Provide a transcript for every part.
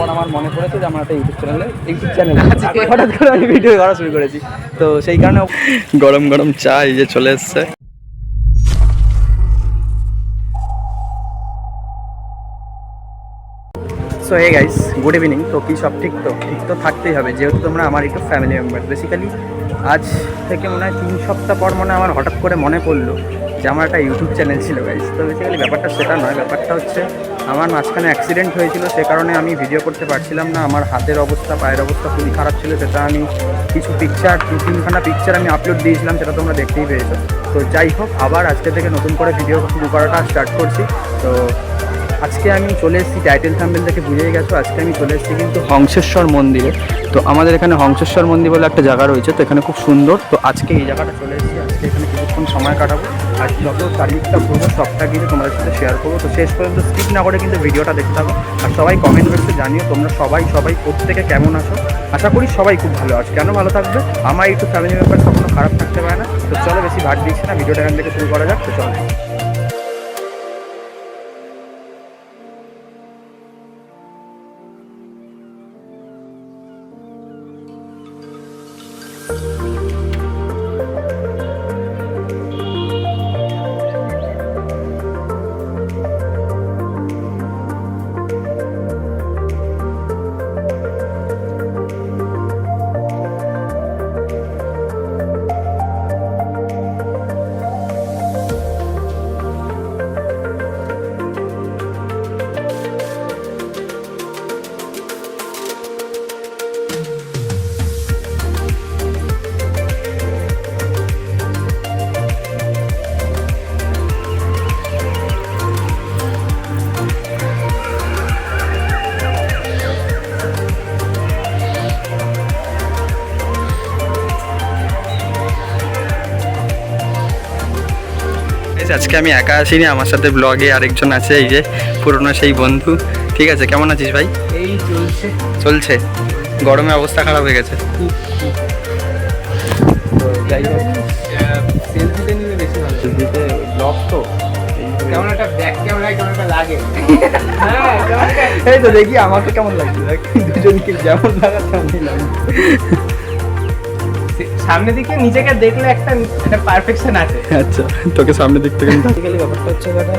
পর আমার মনে পড়েছে যে আমার একটা ইউটিউব চ্যানেলে ইউটিউব চ্যানেল হঠাৎ করে আমি ভিডিও করা শুরু করেছি। তো সেই কারণে গরম গরম চা এই যে চলে এসছে। So hey guys good evening তো কি সব ঠিক? তো ঠিক তো থাকতেই হবে যেহেতু তোমরা আমার একটু ফ্যামিলি মেম্বার বেসিক্যালি আজ থেকে মনে হয় তিন সপ্তাহ পর মনে আমার হঠাৎ করে মনে পড়ল যে আমার একটা ইউটিউব চ্যানেল ছিল গাইস তো বেসিক্যালি ব্যাপারটা সেটা নয়। ব্যাপারটা হচ্ছে, আমার মাঝখানে অ্যাক্সিডেন্ট হয়েছিল, সে কারণে আমি ভিডিও করতে পারছিলাম না। আমার হাতের অবস্থা, পায়ের অবস্থা খুবই খারাপ ছিল, সেটা আমি কিছু পিকচার দু তিনখানা পিকচার আমি আপলোড দিয়েছিলাম, সেটা তোমরা দেখতেই পেয়েছ। তো যাই হোক, আবার আজকে থেকে নতুন করে ভিডিও শুরু করাটা স্টার্ট করছি। তো আজকে আমি চলে এসেছি টাইটেল থাম্বেল থেকে বুঝেই গেছো, আজকে আমি চলে এসেছি কিন্তু হংসেশ্বর মন্দিরে। তো আমাদের এখানে হংসেশ্বর মন্দির বলে একটা জায়গা রয়েছে, তো এখানে খুব সুন্দর। তো আজকে এই জায়গাটা চলে এসেছি আজকে এখানে কিছুক্ষণ সময় কাটাবো। আর যত তারিখটা ঘুরবো সবটা কিন্তু তোমাদের সাথে শেয়ার করব। তো শেষ পর্যন্ত স্কিপ না করে কিন্তু ভিডিওটা দেখতে থাকো। আর সবাই কমেন্ট বক্সে জানিও তোমরা সবাই সবাই প্রত্যেকে কেমন আছো? আশা করি সবাই খুব ভালো আছো। কেন ভালো থাকবে? আমার একটু ফ্যামিলি মেম্বার কখনো খারাপ থাকতে পারে না। তো চলো বেশি ভাট দিচ্ছি না, ভিডিওটা এখান থেকে শুরু করা যাক। তো চলো। আজকে আমি একা আসিনি আমার সাথে ব্লগে আরেকজন আছে এই যে পুরনো সেই বন্ধু। ঠিক আছে কেমন আছিস ভাই? এই চলছে। চলছে। গরমে অবস্থা খারাপ হয়ে গেছে। তো যাই হোক সেলফিতে নিলে বেশি ভালো। দিতে ব্লগ তো। কেমন একটা ব্যাক ক্যামেরায় কেমন একটা লাগে। হ্যাঁ কেমন একটা- এই তো দেখি আমাকে কেমন লাগছে। দুজনকে যেমন লাগা তেমনই লাগে সামনে দিকে নিজেকে দেখলে একটা একটা পারফেকশন আছে। আচ্ছা তোকে সামনে দিক থেকে বেসিক্যালি ব্যাপারটা হচ্ছে এখানে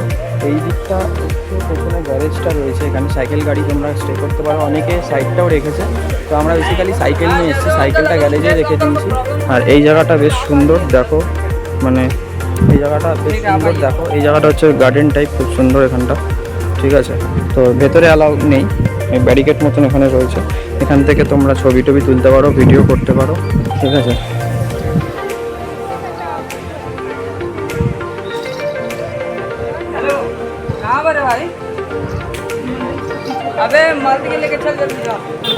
এই দিকটা একটু পেছনে গ্যারেজটা রয়েছে। এখানে সাইকেল গাড়ি তোমরা স্টে করতে পারো। অনেকে সাইডটাও রেখেছে। তো আমরা বেসিক্যালি সাইকেল নিয়ে এসেছি। সাইকেলটা গ্যারেজে রেখে দিয়েছি। আর এই জায়গাটা বেশ সুন্দর দেখো। মানে এই জায়গাটা বেশ সুন্দর দেখো। এই জায়গাটা হচ্ছে গার্ডেন টাইপ খুব সুন্দর এখানটা। ঠিক আছে? তো ভেতরে অ্যালাউ নেই। ব্যারিকেড মতন এখানে রয়েছে। এখান থেকে তোমরা ছবি টবি তুলতে পারো ভিডিও করতে পারো। ঠিক আছে?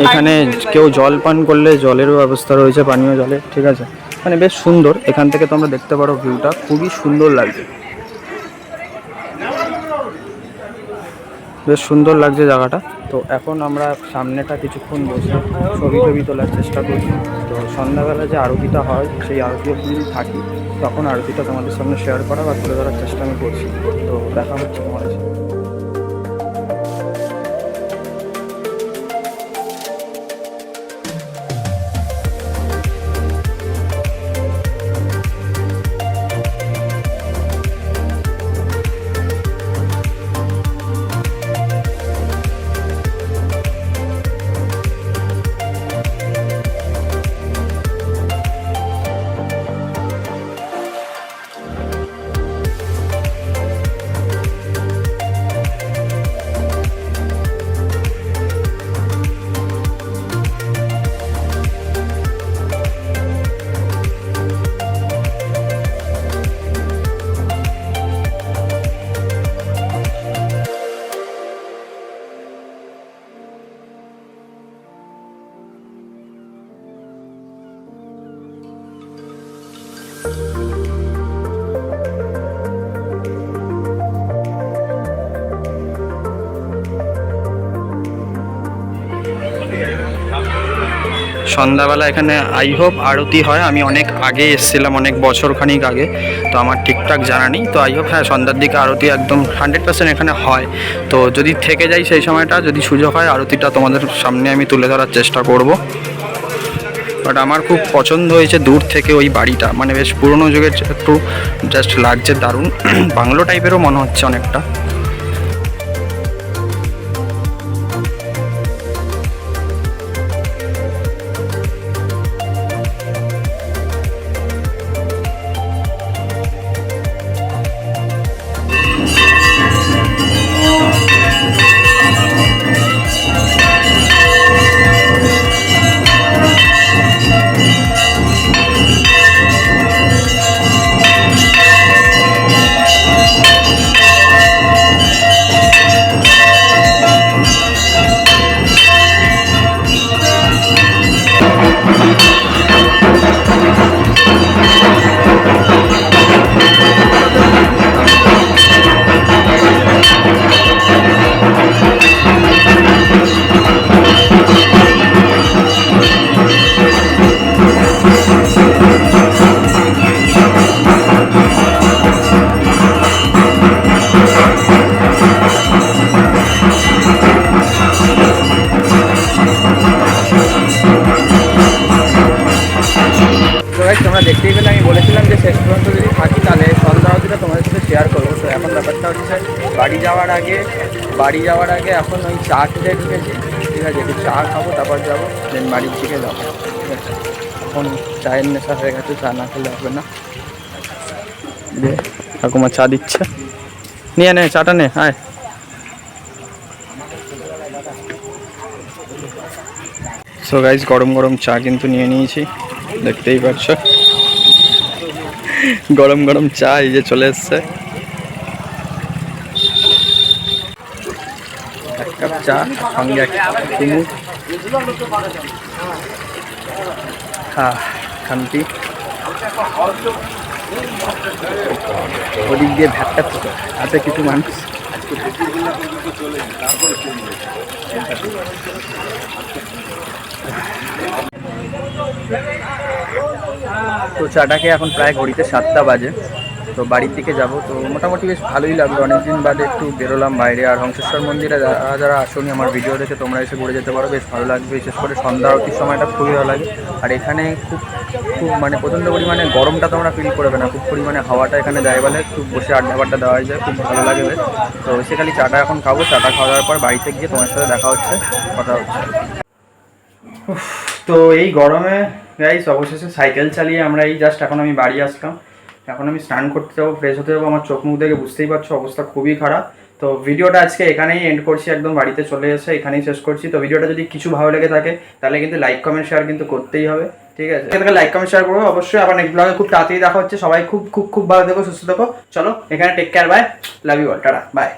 এখানে কেউ জল পান করলে জলেরও ব্যবস্থা রয়েছে পানীয় জলে ঠিক আছে? মানে বেশ সুন্দর। এখান থেকে তোমরা দেখতে পারো ভিউটা খুবই সুন্দর লাগছে। বেশ সুন্দর লাগছে জায়গাটা। তো এখন আমরা সামনেটা কিছুক্ষণ বসে ছবি টবি তোলার চেষ্টা করছি। তো সন্ধ্যাবেলা যে আরতিটা হয় সেই আরতি যদি থাকি। তখন আরতিটা তোমাদের সামনে শেয়ার করা বা তুলে ধরার চেষ্টা আমি করছি। তো দেখা হচ্ছে তোমাদের সন্ধ্যাবেলা এখানে আই হোপ আরতি হয়। আমি অনেক আগে এসেছিলাম, অনেক বছর খানিক আগে। তো আমার ঠিকঠাক জানা নেই। তো আই হোপ হ্যাঁ সন্ধ্যার দিকে আরতি একদম হান্ড্রেড পার্সেন্ট এখানে হয়। তো যদি থেকে যাই সেই সময়টা, যদি সুযোগ হয়, আরতিটা তোমাদের সামনে আমি তুলে ধরার চেষ্টা করব। বাট আমার খুব পছন্দ হয়েছে দূর থেকে ওই বাড়িটা। মানে বেশ পুরনো যুগের, একটু জাস্ট লাগছে দারুণ। বাংলো টাইপেরও মনে হচ্ছে অনেকটা। দেখতেই পেলে, আমি বলেছিলাম যে শেষ পর্যন্ত যদি থাকি, তাহলে সন্ধ্যা আরতিটা তোমাদের সাথে শেয়ার করব। তো এখন ব্যাপারটা হচ্ছে বাড়ি যাওয়ার আগে, বাড়ি যাওয়ার আগে এখন ওই চা খেতে ঢুকেছি, ঠিক আছে? একটু চা খাব, তারপর যাব দেন বাড়ির দিকে যাব, ঠিক আছে? এখন চায়ের নেশা হয়ে গেছে, চা না খেলে হবে না। দে, ঠাকুমা চা দিচ্ছে। নিয়ে নে, চাটা নে, আয়। সো গাইজ গরম গরম চা কিন্তু নিয়ে নিয়েছি, দেখতেই পাচ্ছ। গরম গরম চা এই যে চলে এসছে। এক কাপ চা, সঙ্গে এক কুমুর ওদিক দিয়ে ভ্যাটটা থেকে আছে কিছু মানুষ। তো চাটাকে এখন প্রায় ঘড়িতে সাতটা বাজে। তো বাড়ির দিকে যাব। তো মোটামুটি বেশ ভালোই লাগল। অনেকদিন বাদে একটু বেরোলাম বাইরে। আর হংসেশ্বর মন্দিরে যারা যারা আসনি, আমার ভিডিও দেখে তোমরা এসে ঘুরে যেতে পারো। বেশ ভালো লাগবে। বিশেষ করে সন্ধ্যা আরতির সময়টা খুবই ভালো লাগে। আর এখানে খুব খুব মানে প্রচণ্ড পরিমাণে গরমটা তোমরা ফিল করবে না। খুব পরিমাণে হাওয়াটা এখানে দেয় বলে খুব বসে আড্ডা বাড্ডা দেওয়া যায় খুব ভালো লাগবে। তো বেসিক্যালি চাটা এখন খাব। চাটা খাওয়া পর বাড়িতে গিয়ে তোমার সাথে দেখা হচ্ছে। কথা হচ্ছে। তো এই গরমে গাইস অবশেষে সাইকেল চালিয়ে আমরা এই জাস্ট এখন আমি বাড়ি আসলাম। এখন আমি স্নান করতে যাব ফ্রেশ হতে যাব, আমার চোখ মুখ দেখে বুঝতেই পারছ, অবস্থা খুবই খারাপ। তো ভিডিওটা আজকে এখানেই এন্ড করছি, একদম বাড়িতে চলে এসে এখানেই শেষ করছি। তো ভিডিওটা যদি কিছু ভালো লেগে থাকে, তাহলে কিন্তু লাইক কমেন্ট শেয়ার কিন্তু করতেই হবে, ঠিক আছে? এখানে লাইক কমেন্ট শেয়ার করব, অবশ্যই আবার নেক্সট ব্লগে খুব তাড়াতাড়ি দেখা হচ্ছে। সবাই খুব খুব খুব ভালো থেকো, সুস্থ থেকো। চলো, এখানে take care bye love you all tata bye